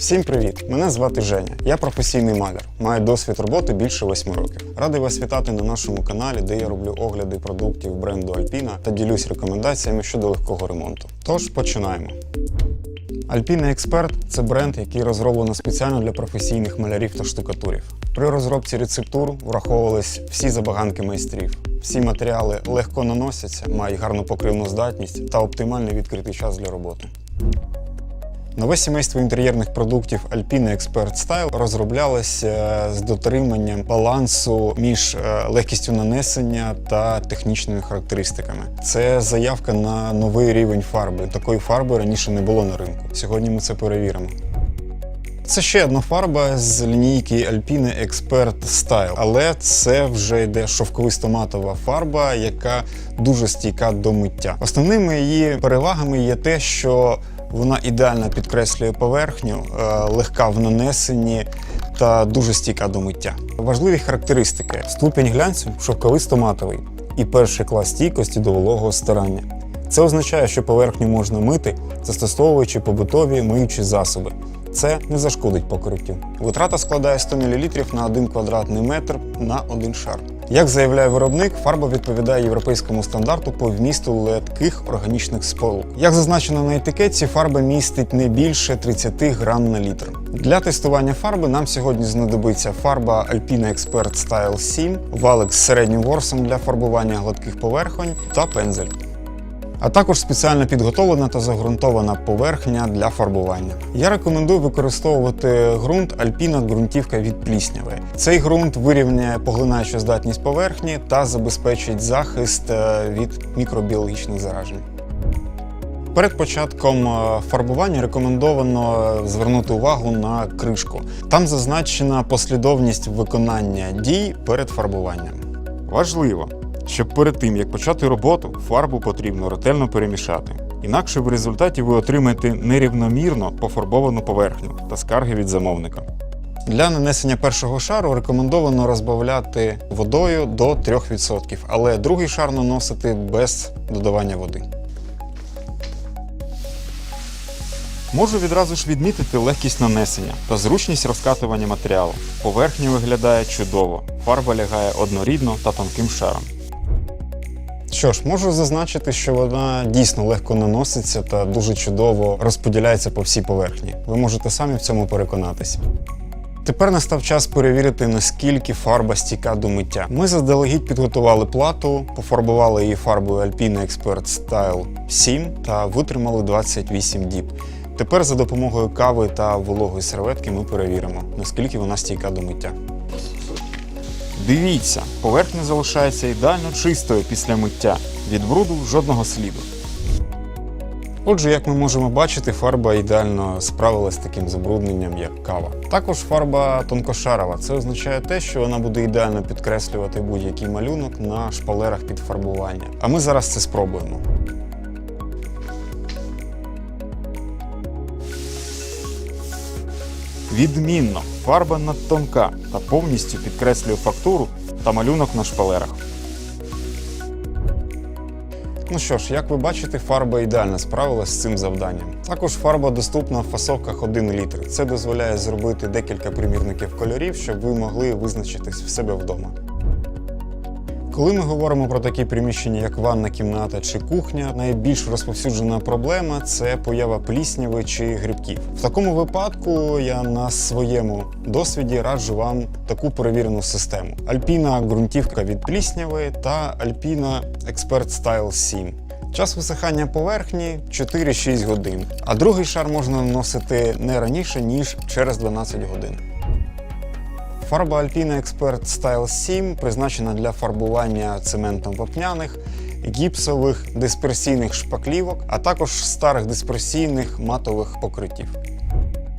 Всім привіт! Мене звати Женя. Я професійний маляр. Маю досвід роботи більше 8 років. Радий вас вітати на нашому каналі, де я роблю огляди продуктів бренду Alpina та ділюсь рекомендаціями щодо легкого ремонту. Тож починаємо. Alpina Expert – це бренд, який розроблено спеціально для професійних малярів та штукатурів. При розробці рецептур враховувались всі забаганки майстрів. Всі матеріали легко наносяться, мають гарну покривну здатність та оптимальний відкритий час для роботи. Нове сімейство інтер'єрних продуктів Alpina Expert Style розроблялося е, з дотриманням балансу між е, легкістю нанесення та технічними характеристиками. Це заявка на новий рівень фарби. Такої фарби раніше не було на ринку. Сьогодні ми це перевіримо. Це ще одна фарба з лінійки Alpine Expert Style, але це вже йде шовковисто-матова фарба, яка дуже стійка до миття. Основними її перевагами є те, що вона ідеально підкреслює поверхню, е, легка в нанесенні та дуже стійка до миття. Важливі характеристики: ступінь глянцю шовковисто-матовий і перший клас стійкості до вологого старання. Це означає, що поверхню можна мити, застосовуючи побутові миючі засоби. Це не зашкодить покриттю. Витрата складає 100 мл на 1 квадратний метр на один шар. Як заявляє виробник, фарба відповідає європейському стандарту по вмісту легких органічних сполук. Як зазначено на етикетці, фарба містить не більше 30 грам на літр. Для тестування фарби нам сьогодні знадобиться фарба Alpina Expert Style 7, валик з середнім ворсом для фарбування гладких поверхонь та пензель а також спеціально підготовлена та загрунтована поверхня для фарбування. Я рекомендую використовувати ґрунт Альпіна ґрунтівка від плісняви. Цей ґрунт вирівняє поглинаючу здатність поверхні та забезпечить захист е, від мікробіологічних заражень. Перед початком е, фарбування рекомендовано звернути увагу на кришку. Там зазначена послідовність виконання дій перед фарбуванням. Важливо, щоб перед тим як почати роботу, фарбу потрібно ретельно перемішати. Інакше в результаті ви отримаєте нерівномірно пофарбовану поверхню та скарги від замовника. Для нанесення першого шару рекомендовано розбавляти водою до 3%, але другий шар наносити без додавання води. Можу відразу ж відмітити легкість нанесення та зручність розкатування матеріалу. Поверхня виглядає чудово, фарба лягає однорідно та тонким шаром. Що ж, можу зазначити, що вона дійсно легко наноситься та дуже чудово розподіляється по всій поверхні. Ви можете самі в цьому переконатися. Тепер настав час перевірити, наскільки фарба стійка до миття. Ми заздалегідь підготували плату, пофарбували її фарбою Alpina Expert Style 7 та витримали 28 діб. Тепер за допомогою кави та вологої серветки ми перевіримо, наскільки вона стійка до миття. Дивіться, поверхня залишається ідеально чистою після миття. Від бруду жодного сліду. Отже, як ми можемо бачити, фарба ідеально справилась з таким забрудненням, як кава. Також фарба тонкошарова. Це означає те, що вона буде ідеально підкреслювати будь-який малюнок на шпалерах під фарбування. А ми зараз це спробуємо. Відмінно, фарба надтонка та повністю підкреслює фактуру та малюнок на шпалерах. Ну що ж, як ви бачите, фарба ідеально справилась з цим завданням. Також фарба доступна в фасовках 1 літр. Це дозволяє зробити декілька примірників кольорів, щоб ви могли визначитись в себе вдома. Коли ми говоримо про такі приміщення, як ванна кімната чи кухня, найбільш розповсюджена проблема це поява плісняви чи грибків. В такому випадку я на своєму досвіді раджу вам таку перевірену систему: Alpina ґрунтівка від плісняви та Alpina Expert Style 7. Час висихання поверхні 4-6 годин, а другий шар можна наносити не раніше, ніж через 12 годин. Фарба Alpina Expert Style 7 призначена для фарбування цементом вапняних, гіпсових дисперсійних шпаклівок, а також старих дисперсійних матових покриттів.